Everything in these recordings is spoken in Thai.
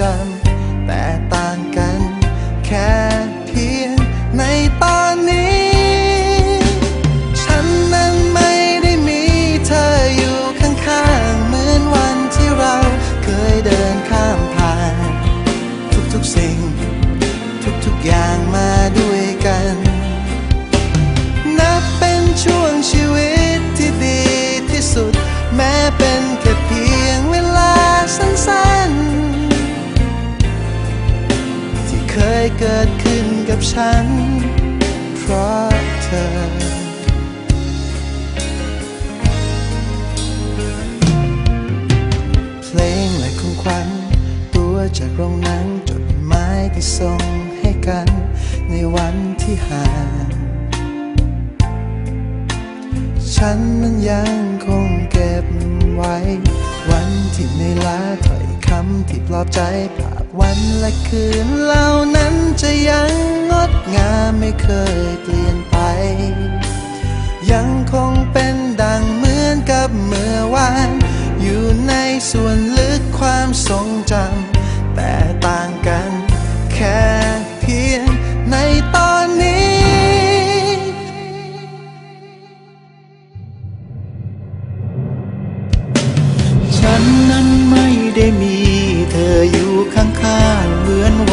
จำแต่ต่างกัน แค่เพียงในตอนนี้ ฉันนั้นไม่ได้มีเธออยู่ข้างๆเหมือนวันที่เราเคยเดินข้ามผ่าน ทุกๆสิ่ง ทุกๆอย่างมา ฉัน เพราะเธอ เพลงและของขวัญตัวจากโรงหนังจดหมายที่ส่งให้กัน ในวันที่ห่าง ฉันนั้นยังคงเก็บไว้ วันที่ในลาถอย คำที่ปลอบใจภาพวันและคืนเหล่านั้นจะยังงดงามไม่เคยเปลี่ยนไป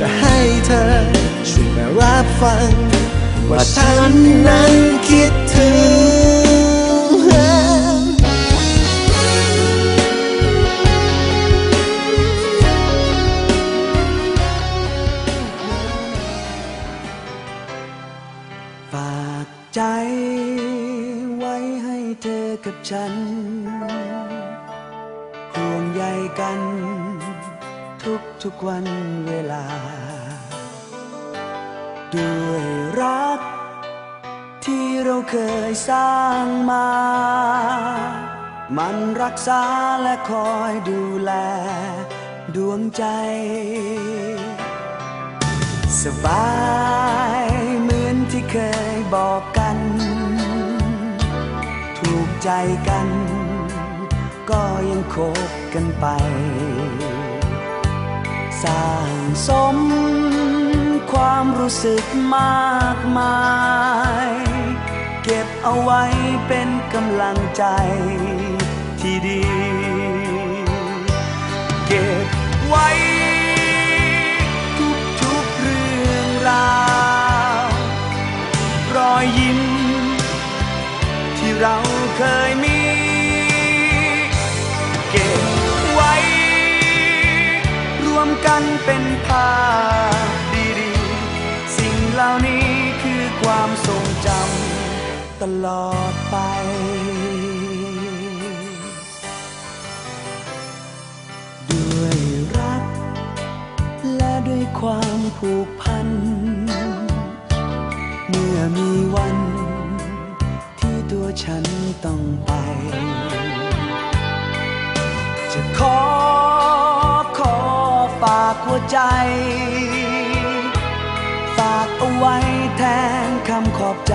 จะให้เธอ ช่วยมารับฟัง ว่าฉันนั้นคิดถึงฝากใจไว้ให้เธอกับฉันห่วงใยกัน ทุกวันเวลา ด้วยรัก ที่เราเคยสร้างมา มันรักษาและคอยดูแล ดวงใจ สบายเหมือนที่เคยบอกกัน ถูกใจกัน ก็ยังคบกันไป สร้างสม ความรู้สึกมากมาย เก็บเอาไว้เป็นกำลังใจที่ดี เก็บไว้ทุกๆเรื่องราว รอยยิ้มที่เราเคยมี วมกันเป็นภาพดีๆ สิ่งเหล่านี้คือความทรงจำตลอดไปด้วยรักและด้วยความผูกพัน เมื่อมีวันที่ตัวฉันต้องไป ใจ ฝากเอาไว้แทนคำขอบใจ